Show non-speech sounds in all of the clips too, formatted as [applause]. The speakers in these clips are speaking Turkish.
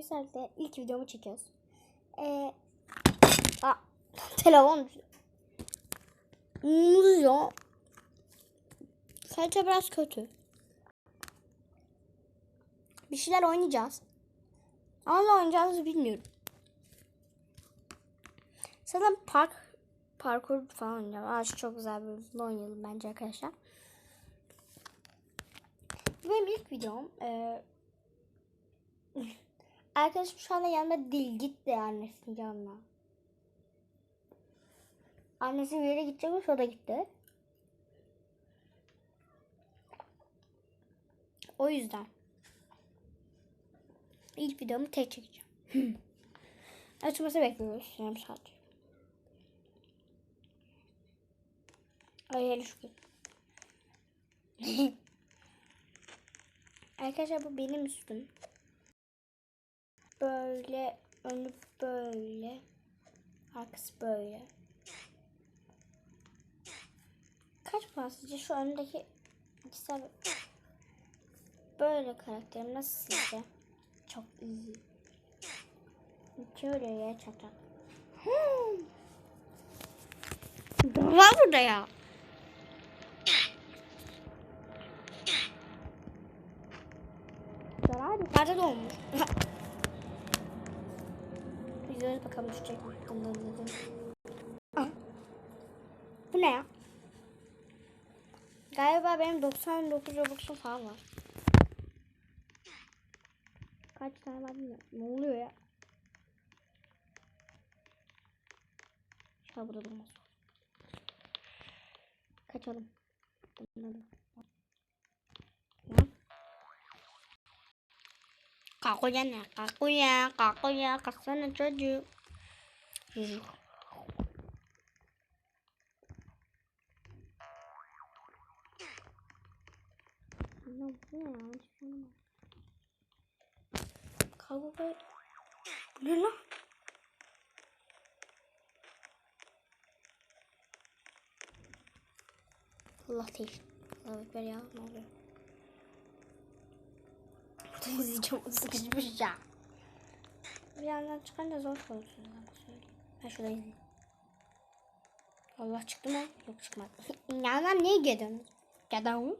Saatte ilk videomu çekiyoruz. Ee, aa, telefon ya? Kalite biraz kötü. Bir şeyler oynayacağız. Ama ne oynayacağımızı bilmiyorum. Zaten park parkur falan oynayacağım. Aa, çok güzel bir oynayalım bence arkadaşlar. Benim ilk videom. Ee, arkadaşım şu anda yanımda değil. Gitti annesinin yanına. Annesi bir yere gidecekmiş o da gitti. O yüzden. İlk videomu tek çekeceğim. [clears throat] Açması bekliyoruz yarım saat. Ay hele şükür. [laughs] Arkadaşlar bu benim üstüm. Böyle önü böyle. Arkası böyle. Kaç puan sizce şu öndeki ikisi böyle karakterim nasıl sizce? Çok iyi. Şöyle ya çatak. Var burada ya. Zarar da olmuş. İzliyoruz bakalım düşecek mi? Bu ne ya? Galiba benim 99 Robux'um falan var. Kaç tane var bilmiyorum. Ne oluyor ya? Şurada burada durmaz. Kaçalım. Bunları. Kalkıyor ne? Kalkıyor, kalkıyor, kalksana çocuk. Çocuk. Bu ne. Kalk lan? Allah değil. Allah ekber ya ne oluyor? İzleyeceğim sıkışmış ya. Bir yandan çıkınca zor söyleyeyim. Ben şurada izleyeyim. Allah çıktı mı? Yok çıkmadı. [laughs] Yandan niye gidiyorsunuz? Gidiyorsunuz.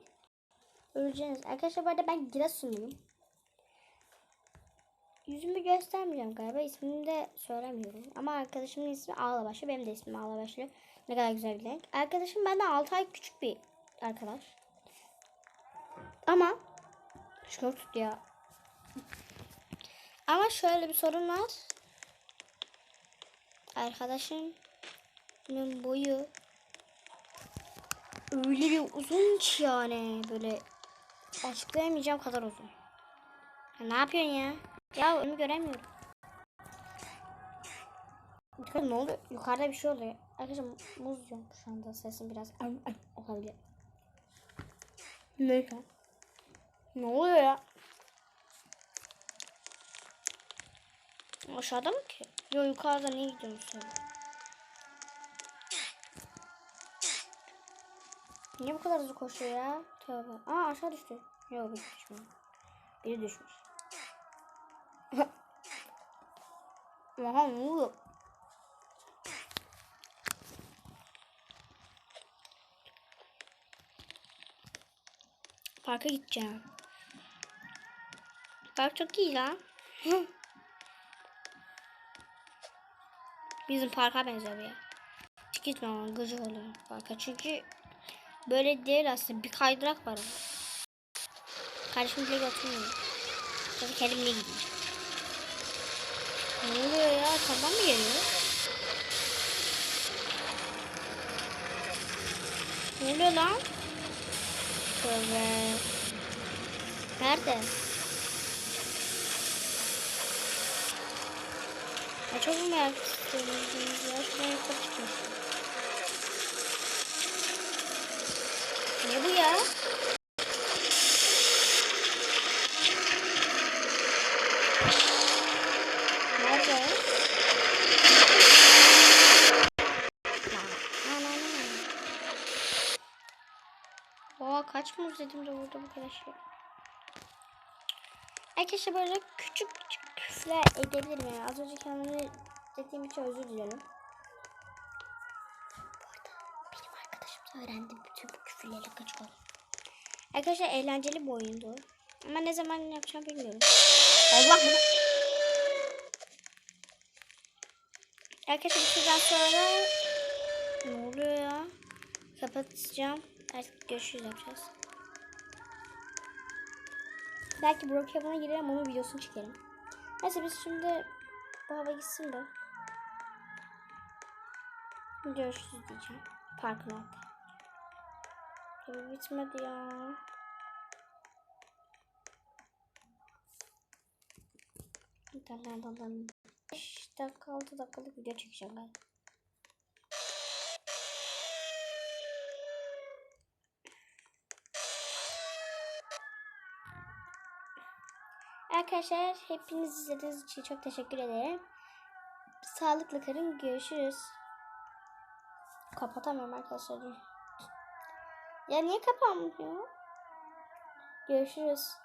Öleceğiniz. Arkadaşlar bu arada ben Giresunluyum. Yüzümü göstermeyeceğim galiba. İsmini de söylemiyorum. Ama arkadaşımın ismi Ağlabaşı. Benim de ismim Ağlabaşı. Ne kadar güzel bir renk. Arkadaşım benden 6 ay küçük bir arkadaş. Ama şunu tut ya. Ama şöyle bir sorun var. Arkadaşımın boyu öyle bir uzun ki yani böyle açıklayamayacağım kadar uzun. Ya ne yapıyorsun ya? Ya önümü göremiyorum. Bakın ne oluyor? Yukarıda bir şey oluyor. Arkadaşlar muz yiyorum şu anda sesim biraz ay, ay, olabilir. Ne? Ne oluyor ya? Aşağıda mı ki? Yok yukarıda niye gidiyorsun? Niye bu kadar hızlı koşuyor ya? Tövbe. Aa aşağı düştü. Yok biri düşmüyor. Biri düşmüş. [laughs] Aha ne oluyor? Parka gideceğim. Park çok iyi lan. [laughs] Bizim parka benziyor bir yer. Hiç ama gıcık oluyorum parka. Çünkü böyle değil aslında. Bir kaydırak var. orada. Kardeşim bile götürmüyor. Tabii kendimle gideyim. Ne oluyor ya? Tamam mı geliyor? Ne oluyor lan? Tövbe. Nerede? Çok merak istiyorum. Ya şuraya yukarı çıkmış. Ne bu ya? Kaç muz yedim de burada bu kadar şey. Böyle küçük küçük küfürler edebilirim yani. Az önce kendimi dediğim için özür dilerim. Bu arada benim arkadaşım da öğrendi bütün bu küfürleri kaçalım. Arkadaşlar eğlenceli bir oyundu. Ama ne zaman yapacağım bilmiyorum. Allah bunu. Arkadaşlar bir süren sonra ne oluyor ya? Kapatacağım. Artık görüşürüz yapacağız. Belki Brookhaven'a girerim onun videosunu çekerim. Neyse biz şimdi bu hava gitsin de. Görüşürüz diyeceğim. Parkın orada. Tabii bitmedi ya. Dalan dalan. 5 dakika 6 dakikalık video çekeceğim ben. Arkadaşlar hepiniz izlediğiniz için çok teşekkür ederim. Sağlıklı kalın. Görüşürüz. Kapatamıyorum arkadaşlar. Ya niye kapanmıyor? Görüşürüz.